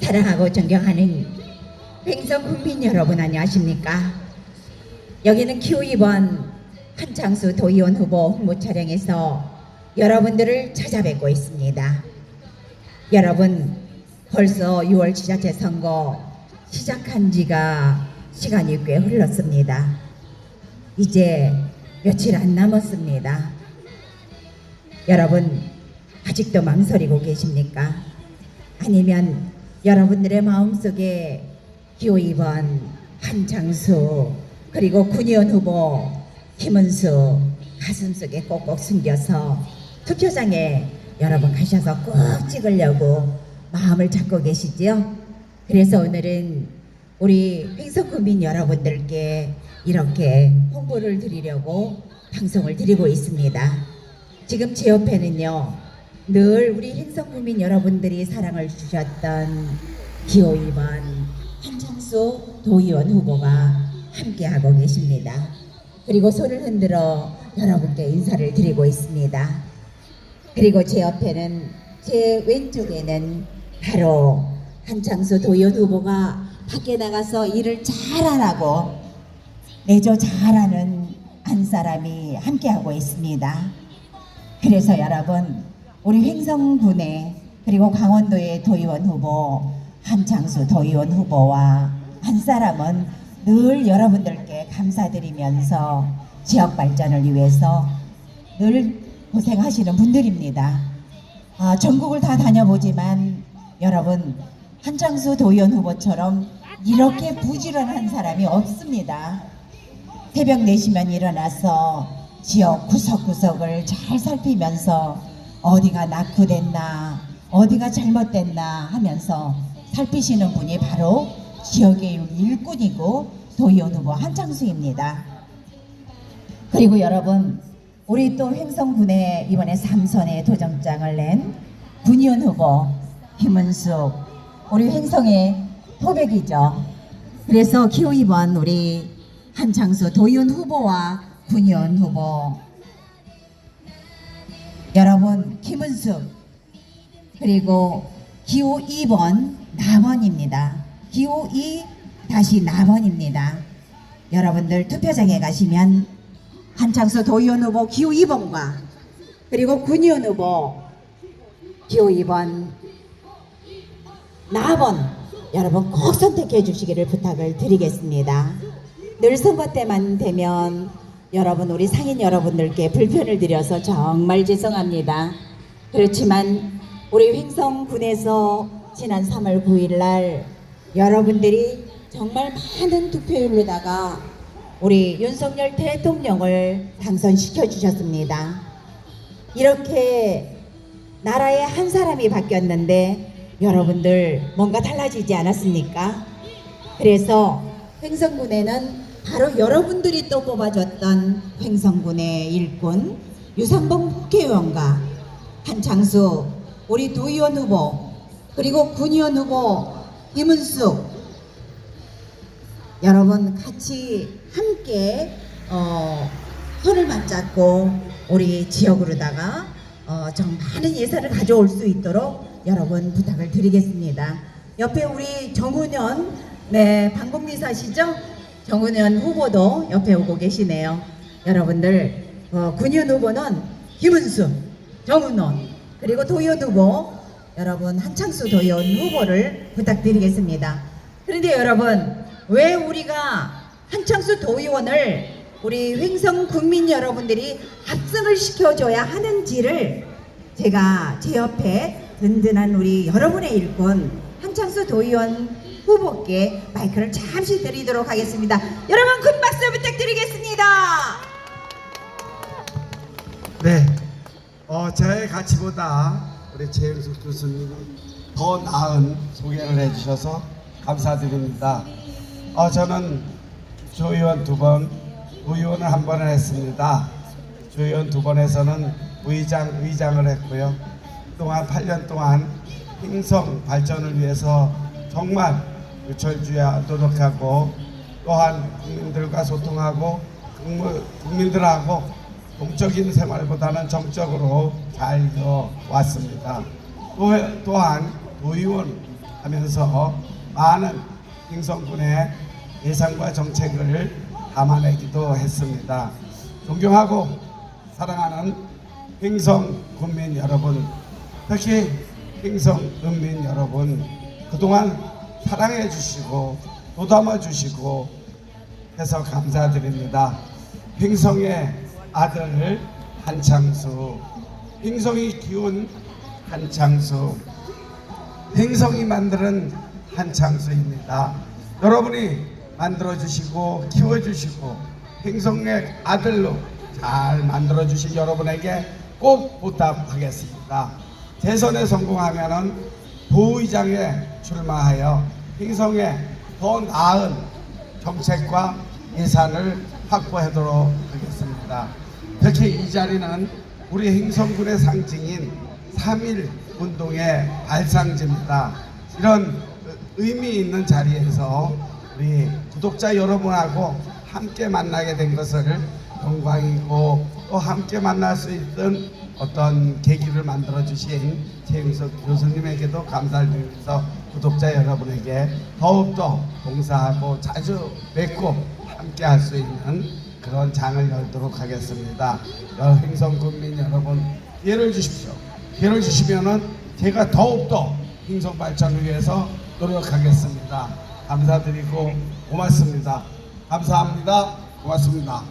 사랑하고 존경하는 횡성 국민 여러분 안녕하십니까? 여기는 기호 2번 한창수 도의원 후보 홍보 촬영에서 여러분들을 찾아뵙고 있습니다. 여러분 벌써 6월 지자체 선거 시작한 지가 시간이 꽤 흘렀습니다. 이제 며칠 안 남았습니다. 여러분 아직도 망설이고 계십니까? 아니면 여러분들의 마음속에 기호 2번 한창수 그리고 군의원 후보 김은수 가슴속에 꼭꼭 숨겨서 투표장에 여러분 가셔서 꼭 찍으려고 마음을 잡고 계시지요? 그래서 오늘은 우리 횡성구민 여러분들께 이렇게 홍보를 드리려고 방송을 드리고 있습니다. 지금 제 옆에는요, 늘 우리 횡성구민 여러분들이 사랑을 주셨던 기호 2번 한창수 도의원 후보가 함께하고 계십니다. 그리고 손을 흔들어 여러분께 인사를 드리고 있습니다. 그리고 제 옆에는 제 왼쪽에는 바로 한창수 도의원 후보가 밖에 나가서 일을 잘하라고 내조 잘하는 한 사람이 함께하고 있습니다. 그래서 여러분 우리 횡성군의 그리고 강원도의 도의원 후보 한창수 도의원 후보와 한 사람은 늘 여러분들께 감사드리면서 지역 발전을 위해서 늘 고생하시는 분들입니다. 아, 전국을 다 다녀보지만 여러분 한창수 도의원 후보처럼 이렇게 부지런한 사람이 없습니다. 새벽 4시면 일어나서 지역 구석구석을 잘 살피면서 어디가 낙후됐나 어디가 잘못됐나 하면서 살피시는 분이 바로 지역의 일꾼이고 도의원 후보 한창수입니다. 그리고 여러분 우리 또 횡성군에 이번에 삼선에 도정장을 낸 군의원 후보 김은숙 우리 횡성의 토백이죠. 그래서 기호 2번 우리 한창수 도의원 후보와 군의원 후보 여러분 김은숙 그리고 기호 2번 남원입니다. 기호 2 다시 남원입니다. 여러분들 투표장에 가시면 한창수 도의원 후보 기호 2번과 그리고 군의원 후보 기호 2번 남원 여러분 꼭 선택해 주시기를 부탁을 드리겠습니다. 늘 선거 때만 되면 여러분 우리 상인 여러분들께 불편을 드려서 정말 죄송합니다. 그렇지만 우리 횡성군에서 지난 3월 9일 날 여러분들이 정말 많은 투표율로다가 우리 윤석열 대통령을 당선시켜 주셨습니다. 이렇게 나라의 한 사람이 바뀌었는데 여러분들 뭔가 달라지지 않았습니까? 그래서 횡성군에는 바로 여러분들이 또 뽑아줬던 횡성군의 일꾼 유상봉 국회의원과 한창수 우리 도의원 후보 그리고 군의원 후보 김은숙 여러분 같이 함께 어, 손을 맞잡고 우리 지역으로다가 어, 좀 많은 예산을 가져올 수 있도록 여러분 부탁을 드리겠습니다. 옆에 우리 정은현 네 방공리사시죠? 정은현 후보도 옆에 오고 계시네요. 여러분들 어, 군의원 후보는 김은수, 정은원 그리고 도의원 후보 여러분 한창수 도의원 후보를 부탁드리겠습니다. 그런데 여러분 왜 우리가 한창수 도의원을 우리 횡성 국민 여러분들이 합성을 시켜줘야 하는지를 제가 제 옆에 든든한 우리 여러분의 일꾼 한창수 도의원 후보께 마이크를 잠시 드리도록 하겠습니다. 여러분 큰 박수 부탁드리겠습니다. 네, 어, 저의 가치보다 우리 최영숙 교수님이 더 나은 소개를 해주셔서 감사드립니다. 어, 저는 조의원 두 번, 의원을 한 번을 했습니다. 조의원 두 번에서는 의장, 의장을 했고요. 그동안 8년 동안 행성 발전을 위해서 정말 유 철주야 노력하고 또한 국민들과 소통하고 국민들하고 공적인 생활보다는 정적으로 잘 이어 왔습니다. 또, 또한 도의원 하면서 많은 행성군의 예상과 정책을 담아내기도 했습니다. 존경하고 사랑하는 행성 군민 여러분, 특히 행성 은민 여러분, 그동안 사랑해 주시고 도담아 주시고 해서 감사드립니다. 행성의 아들 한창수, 행성이 키운 한창수, 행성이 만드는 한창수입니다. 여러분이 만들어 주시고 키워 주시고 행성의 아들로 잘 만들어 주신 여러분에게 꼭 부탁하겠습니다. 대선에 성공하면은 부의장에 출마하여 행성에 더 나은 정책과 예산을 확보하도록 하겠습니다. 특히 이 자리는 우리 행성군의 상징인 3.1 운동의 발상지입니다. 이런 의미 있는 자리에서 우리 구독자 여러분하고 함께 만나게 된 것을 영광이고 또 함께 만날 수 있던 어떤 계기를 만들어 주신 최영석 교수님에게도 감사를 드리면서 구독자 여러분에게 더욱더 봉사하고 자주 뵙고 함께 할 수 있는 그런 장을 열도록 하겠습니다. 행성 국민 여러분 기회를 주십시오. 기회를 주시면은 제가 더욱더 행성 발전을 위해서 노력하겠습니다. 감사드리고 고맙습니다. 감사합니다. 고맙습니다.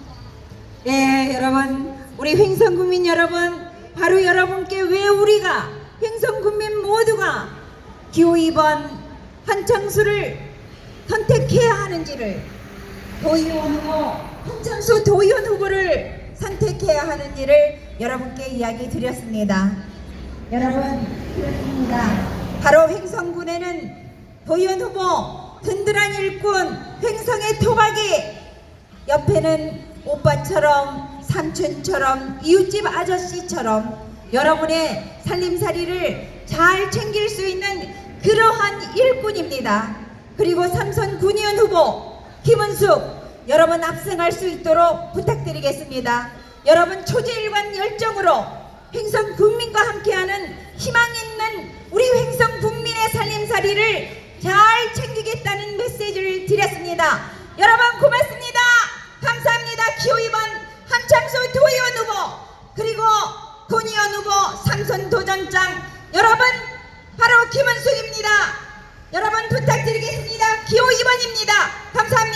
네, 여러분, 우리 횡성군민 여러분, 바로 여러분께 왜 우리가 횡성군민 모두가 기호 2번 한창수를 선택해야 하는지를 도의원 후보, 한창수 도의원 후보를 선택해야 하는지를 여러분께 이야기 드렸습니다. 여러분, 그렇습니다. 바로 횡성군에는 도의원 후보, 든든한 일꾼, 횡성의 토박이, 옆에는 오빠처럼 삼촌처럼 이웃집 아저씨처럼 여러분의 살림살이를 잘 챙길 수 있는 그러한 일꾼입니다. 그리고 삼선 군의원 후보 김은숙 여러분 압승할 수 있도록 부탁드리겠습니다. 여러분 초제일관 열정으로 횡성 국민과 함께하는 희망 있는 우리 횡성 국민의 살림살이를 잘 챙기겠다는 메시지를 드렸습니다. 여러분 고맙습니다. 2번 한창수 도의원 후보 그리고 군 의원 후보 삼선 도전장 여러분 바로 김은숙입니다. 여러분 부탁드리겠습니다. 기호 2번입니다. 감사합니다.